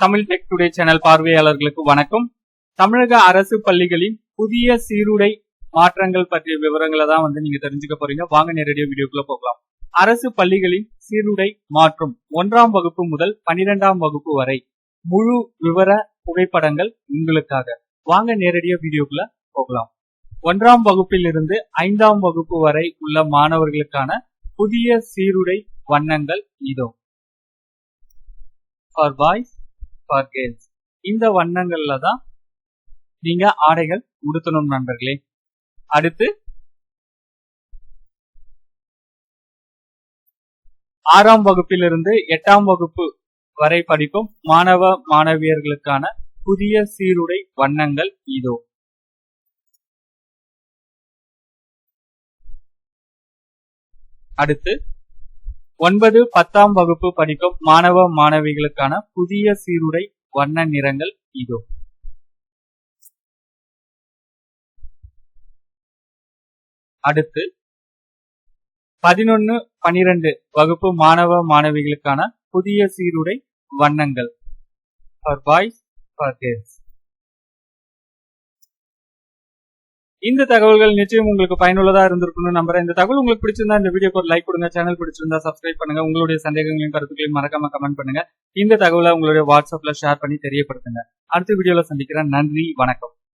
Tamil tech today channel பார்வையாளர்களுக்கு வணக்கம். தமிழக அரசு பள்ளிகளின் புதிய சீருடை மாற்றங்கள் பற்றிய விவரங்களை தான் வந்து நீங்க தெரிஞ்சுக்க போறீங்க. வாங்க நேரடியாக வீடியோக்குள்ள போகலாம். அரசு பள்ளிகளின் சீருடை மாற்றும் ஒன்றாம் வகுப்பு முதல் பனிரெண்டாம் வகுப்பு வரை முழு விவர புகைப்படங்கள் உங்களுக்காக. வாங்க நேரடியாக வீடியோக்குள்ள போகலாம். ஒன்றாம் வகுப்பில் இருந்து ஐந்தாம் வகுப்பு வரை உள்ள மாணவர்களுக்கான புதிய சீருடை வண்ணங்கள் இதோ. ஃபார் பாய்ஸ் ஃபார் கேர்ள்ஸ் இந்த வண்ணங்கள்ல தான் நீங்க ஆடைகள் உடுத்தணும் நண்பர்களே. அடுத்து ஆறாம் வகுப்பிலிருந்து எட்டாம் வகுப்பு வரை படிக்கும் மாணவ மாணவியர்களுக்கான புதிய சீருடை வண்ணங்கள் இதோ. அடுத்து ஒன்பது பத்தாம் வகுப்பு படிக்கும் மாணவ மாணவிகளுக்கான புதிய சீருடை வண்ண நிறங்கள் இதோ. அடுத்து பதினொன்னு பனிரெண்டு வகுப்பு மாணவ மாணவிகளுக்கான புதிய சீருடை வண்ணங்கள். ஃபார் பாய்ஸ் ஃபார் கேர்ள்ஸ் இந்த தகவல்கள் நிச்சயம் உங்களுக்கு பயனுள்ளதா இருந்திருக்கும்னு நம்புறேன். இந்த தகவல் உங்களுக்கு பிடிச்சிருந்தா இந்த வீடியோக்கு ஒரு லைக் கொடுங்க. சேனல் பிடிச்சிருந்தா சப்ஸ்கிரைப் பண்ணுங்க. உங்களுடைய சந்தேகங்களையும் கருத்துக்களையும் மறக்காம கமெண்ட் பண்ணுங்க. இந்த தகவலை உங்களுடைய வாட்ஸ்அப்ல ஷேர் பண்ணி தெரியப்படுத்துங்க. அடுத்த வீடியோல சந்திக்கிறேன். நன்றி. வணக்கம்.